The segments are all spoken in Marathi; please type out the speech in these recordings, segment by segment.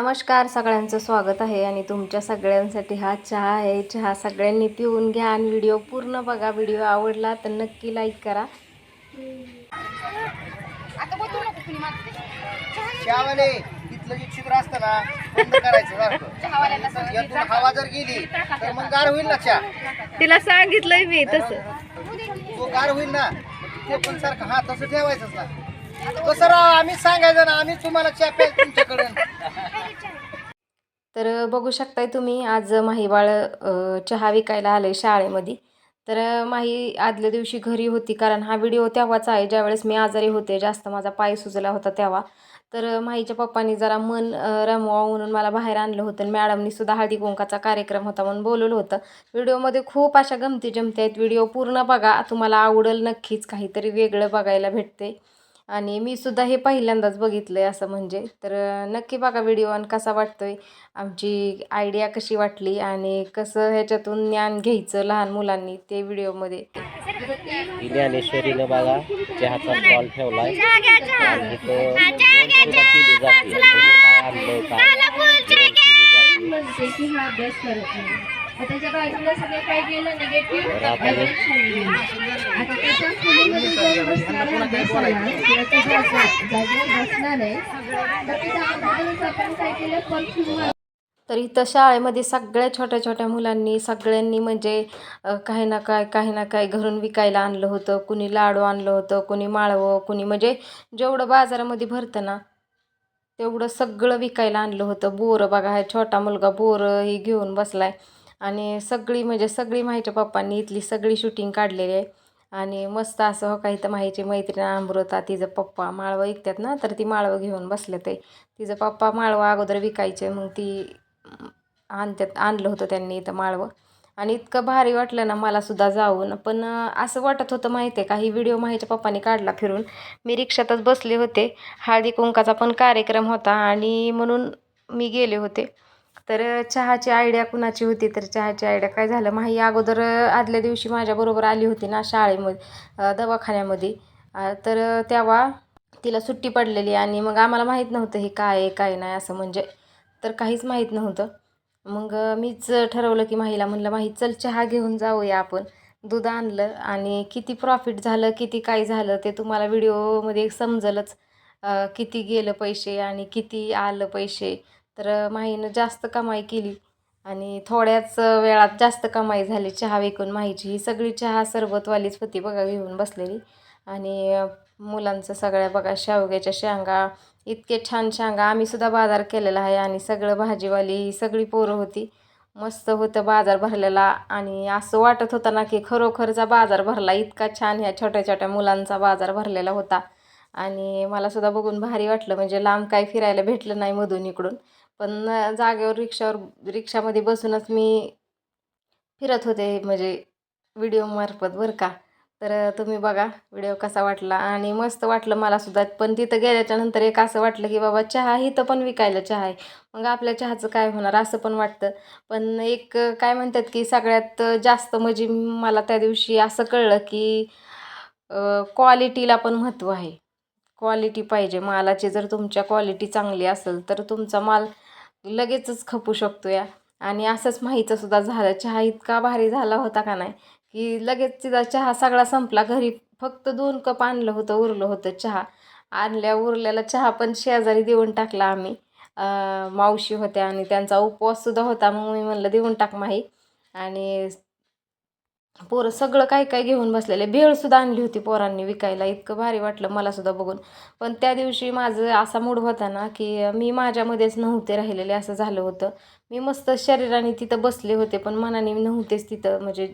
नमस्कार सगळ्यांचं स्वागत आहे आणि तुमच्या सगळ्यांसाठी हा चहा आहे. चहा सगळ्यांनी पिऊन घ्या आणि व्हिडिओ पूर्ण बघा. व्हिडिओ आवडला तर नक्की लाईक करा. त्यावेळे तिथलं जे छिद्र असतं ना बंद करायचं सारखं यातून हवा जर गेली तर मग गार होईल ना चहा? तिला सांगितलंय मी तसं. तो गार होईल ना? ते पण सारखं हा तसं ठेवायचंच ना. कसं राव आम्ही सांगायचं ना आम्ही तुम्हाला चहा तुमच्याकडून तर बघू शकताय तुम्ही आज माहीबाळ चहा विकायला आले शाळेमध्ये. तर माही आदल्या दिवशी घरी होती कारण हा व्हिडिओ तेव्हाच आहे ज्यावेळेस मी आजारी होते जास्त माझा पाय सुजला होता तेव्हा. तर माहीच्या पप्पांनी जरा मन रमवा म्हणून मला बाहेर आणलं होतं आणि मॅडमनी सुद्धा हळदी कुंकाचा कार्यक्रम होता म्हणून बोलवलं होतं. व्हिडिओमध्ये खूप अशा गमती जमते आहेत व्हिडिओ पूर्ण बघा तुम्हाला आवडेल नक्कीच काहीतरी वेगळं बघायला भेटते आणि मी सुद्धा हे पहिल्यांदाच बघितलं आहे असं म्हणजे. तर नक्की बघा व्हिडिओ आणि कसा वाटतोय आमची आयडिया कशी वाटली आणि कसं ह्याच्यातून ज्ञान घ्यायचं लहान मुलांनी ते व्हिडिओमध्ये. ज्ञानेश्वरीनं बघा चहाचा स्टॉल लोण सुद्धा काय तर हे तर इथं शाळेमध्ये सगळ्या छोट्या छोट्या मुलांनी सगळ्यांनी म्हणजे काही ना काय काही ना काय घरून विकायला आणलं होतं. कुणी लाडू आणलं होतं कुणी माळवं कुणी म्हणजे जेवढं बाजारामध्ये भरतं ना तेवढं सगळं विकायला आणलं होतं. बोरं बघा हा छोटा मुलगा बोरं ही घेऊन बसलाय. आणि सगळी म्हणजे सगळी माहीच्या पप्पांनी इथली सगळी शूटिंग काढलेली आहे. आणि मस्त असं हो काही तर माहिती मैत्रीण अमृता तिचं पप्पा माळवं विकतात ना तर ती माळवं घेऊन बसले ते. तिचं पप्पा माळवं अगोदर विकायचे मग ती आणतात आणलं होतं त्यांनी इथं माळवं. आणि इतकं भारी वाटलं ना मलासुद्धा जाऊन. पण असं वाटत होतं माहिती आहे का ही व्हिडिओ माहीच्या पप्पाने काढला फिरून. मी रिक्षातच बसले होते. हळदी कुंकाचा पण कार्यक्रम होता आणि म्हणून मी गेले होते. तर चहाची आयडिया कुणाची होती? तर चहाची आयडिया काय झालं? माही अगोदर आदल्या दिवशी माझ्याबरोबर आली होती ना शाळेमध्ये दवाखान्यामध्ये. तर तेव्हा तिला सुट्टी पडलेली आणि मग आम्हाला माहीत नव्हतं हे काय आहे काय नाही असं म्हणजे. तर काहीच माहीत नव्हतं. मग मीच ठरवलं की माहीला म्हणलं माही चल चहा घेऊन जाऊया आपण. दूध आणलं आणि किती प्रॉफिट झालं किती काय झालं ते तुम्हाला व्हिडिओमध्ये समजलंच. किती गेलं पैसे आणि किती आलं पैसे. तर माहीनं जास्त कमाई केली आणि थोड्याच वेळात जास्त कमाई झाली चहा विकून. माहीची ही सगळी चहा सरबतवालीच होती बघा घेऊन बसलेली. आणि मुलांचं सगळ्या बघा शेवग्याच्या शेंगा इतके छान शेंगा आम्हीसुद्धा बाजार केलेला आहे आणि सगळं भाजीवाली ही सगळी पोरं होती. मस्त होतं बाजार भरलेला आणि असं वाटत होतं ना की खरोखरचा बाजार भरला इतका छान ह्या छोट्या छोट्या मुलांचा बाजार भरलेला होता. आणि मलासुद्धा बघून भारी वाटलं म्हणजे लांब काय फिरायला भेटलं नाही मधून इकडून. पण जागेवर रिक्षावर रिक्षामध्ये बसूनच मी फिरत होते म्हणजे व्हिडिओमार्फत बरं का. तर तुम्ही बघा व्हिडिओ कसा वाटला आणि मस्त वाटलं मला सुद्धा. पण तिथं गेल्याच्यानंतर एक असं वाटलं की बाबा चहा इथं पण विकायला चहा आहे. मग आपल्या चहाचं काय होणार असं पण वाटतं. पण एक काय म्हणतात की सगळ्यात जास्त म्हणजे मला त्या दिवशी असं कळलं की क्वालिटीला पण महत्त्व आहे. क्वालिटी पाहिजे. मालाची जर तुमच्या क्वालिटी चांगली असेल तर तुमचा माल लगेचच खपू शकतो या. आणि असंच माहीचं सुद्धा झालं. चहा इतका भारी झाला होता का नाही की लगेच तिचा चहा सगळा संपला. घरी फक्त दोन कप आणलं होतं उरलं होतं चहा. आणल्या उरलेला चहा पण शेजारी देऊन टाकला आम्ही. मावशी होत्या आणि त्यांचा उपवाससुद्धा होता. मग मी म्हणलं देऊन टाक माही. आणि पोरं सगळं काय काय घेऊन बसलेले. भेळसुद्धा आणली होती पोरांनी विकायला. इतकं भारी वाटलं मलासुद्धा बघून. पण त्या दिवशी माझं असा मूड होता ना की मी माझ्यामध्येच नव्हते राहिलेले असं झालं होतं. मी मस्त शरीराने तिथं बसले होते पण मनाने नव्हतेच तिथं म्हणजे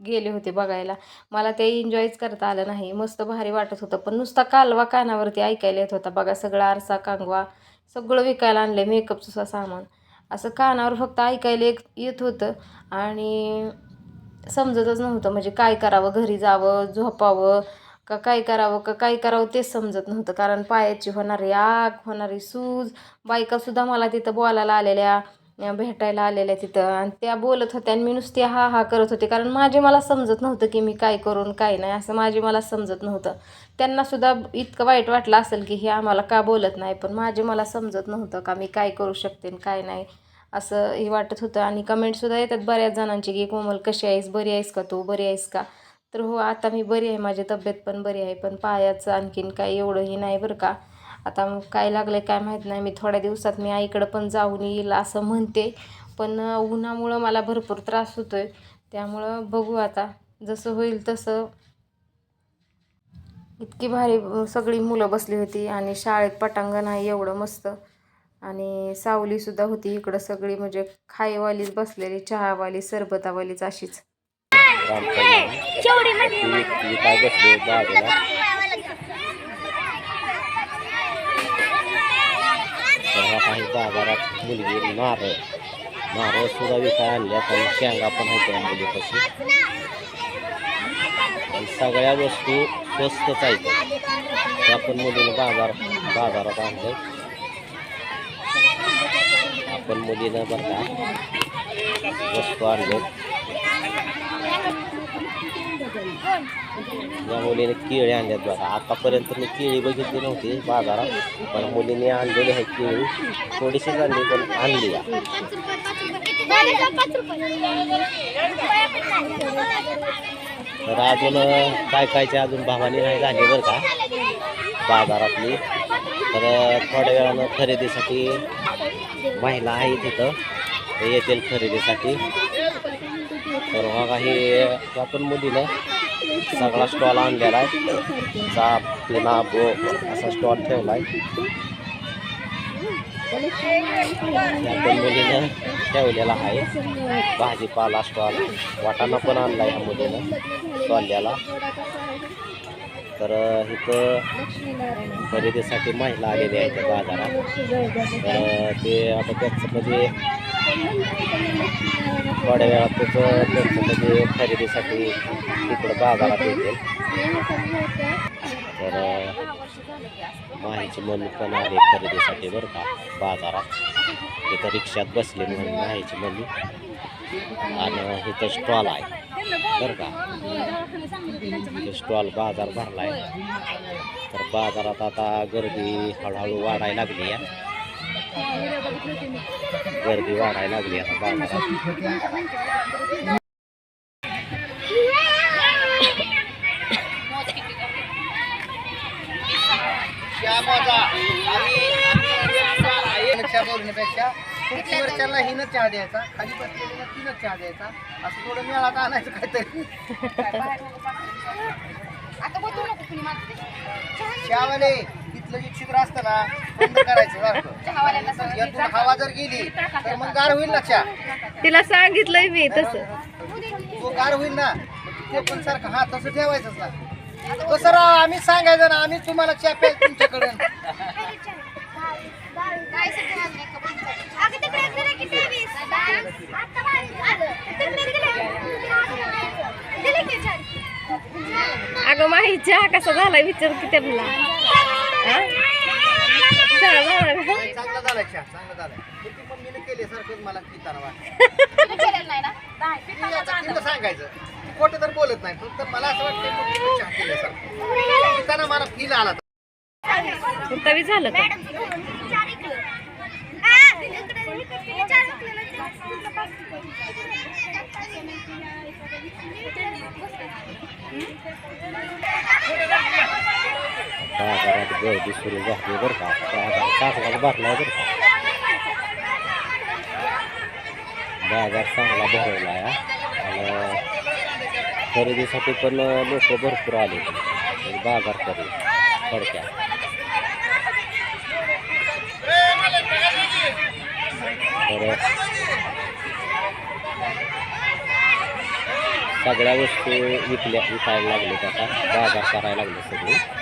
गेले होते बघायला. मला ते एन्जॉयच करता आलं नाही. मस्त भारी वाटत होतं. पण नुसता कालवा कानावरती ऐकायला येत होता. बघा सगळा आरसा कांगवा सगळं विकायला आणलं मेकअपचं सामान. असं कानावर फक्त ऐकायला येत होतं. आणि समजतच नव्हतं. म्हणजे काय करावं? घरी जावं झोपावं का काय करावं का काय करावं तेच समजत नव्हतं. कारण पायाची होणारी आग होणारी सूज बायकासुद्धा मला तिथं बोलायला आलेल्या भेटायला आलेल्या तिथं. आणि त्या बोलत होत्या आणि मी नुसती हा हा करत होते. कारण माझे मला समजत नव्हतं की मी काय करून काय नाही. असं माझे मला समजत नव्हतं. त्यांनासुद्धा इतकं वाईट वाटलं असेल की हे आम्हाला का बोलत नाही? पण माझे मला समजत नव्हतं का मी काय करू शकते आणि काय नाही. असं हे वाटत होतं. आणि कमेंटसुद्धा येतात बऱ्याच जणांची की कोमल कशी आहेस? बरी आहेस का तू? बरी आहेस का? तर हो आता मी बरी आहे. माझी तब्येत पण बरी आहे. पण पायाचं आणखीन काय एवढंही नाही बरं का. आता काय लागलं काय माहीत नाही. मी थोड्या दिवसात मी आईकडं पण जाऊन येईल असं म्हणते. पण उन्हामुळं मला भरपूर त्रास होतो आहे त्यामुळं बघू आता. जसं होईल तसं. इतकी भारी सगळी मुलं बसली होती आणि शाळेत पटांगण आहे एवढं मस्त. आणि सावलीसुद्धा होती इकडं सगळी म्हणजे खाईवालीच बसलेली चहावाली सरबतावालीच अशीच. हा मुलगी नारळ नारळ सुद्धा विकाय शेंगा पण सगळ्या वस्तू स्वस्तच आहेत. त्या पण मुलीनं बाजार बाजारात आणलंय. पण मुलीनं बरं का वस्तू आणल्यात या मुलीने केळी आणल्यात बघा. आतापर्यंत मी केळी बघितली नव्हती बाजारात पण मुलीने आणलेली आहे केळी. थोडीशीच आणली पण आणली आहे. तर अजून काय कायचे अजून भावानी नाही झाले बरं का बाजारातली. तर थोड्या वेळानं खरेदीसाठी महिला आहे तिथं. ते येतील खरेदीसाठी. तर मग हे आपण मुलीनं सगळा स्टॉल आणलेला आहे. चाप पिना बो असा स्टॉल ठेवला आहे. आपण मुलीनं ठेवलेला आहे. भाजीपाला स्टॉल वाटाणा पण आणला ह्या मुलीनं. स्टॉलल्याला तर इथं खरेदीसाठी महिला आलेल्या आहेत त्या बाजारात. तर ते आता त्याचं म्हणजे थोड्या वेळात त्याचं त्यांचं म्हणजे खरेदीसाठी तिकडं बाजारात येतील. तर माहीची मन पण आले खरेदीसाठी बरं का बाजारात. तिथं रिक्षात बसली म्हणून माहीची मम्मी. आणि इथं स्टॉल आहे. बरं का? म्हणजे स्टॉल बाजार भरला आहे तर बाजारात आता गर्दी हळूहळू वाढायला लागली आहे. गर्दी वाढायला लागली आता बाजारात श्यामाचा आम्ही आम्ही चहा बोलण्यापेक्षा खुर्चीवरच्याला हिनं चहा द्यायचा खाली बसलेल्याला तिनं चहा द्यायचा. असं थोडं मेळात आणायचं काहीतरी. चहावाले तिथलं जे छिद्र असतं ना बंद करायचं सारखं यातून हवा जर गेली तर मग गार होईल ना चहा? तिला सांगितलंय मी तसं. तो गार होईल ना ते पण सारखं हा तसं ठेवायचंच ना. कसं राव आम्ही सांगायचं ना आम्ही तुम्हाला चहा प्यायला तुमच्याकडं अगं माही चहा कसा झाला विचार की त्यांना? सांगायचं ती खोटं तर बोलत नाही फक्त मला असं वाटतं पिताना मला फील आला तरी झालं का? बाजारात गर्दी सुरू झाली बरं का? बाजार चांगला भरला बरं का? बाजार चांगला भरवला आहे आणि खरेदीसाठी पण लोक भरपूर आले. बाजार करू थोडक्यात. तर सगळ्या वस्तू विकल्या विकायला लागले आता. बाजार करायला लागले सगळे.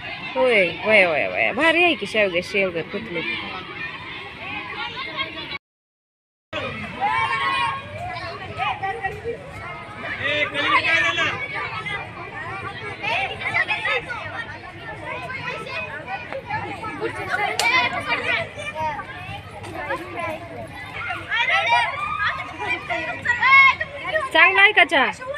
होय वया वया वया भारी आहे की शेवगे शेवगे कुठले. चांगला आहे का चहा?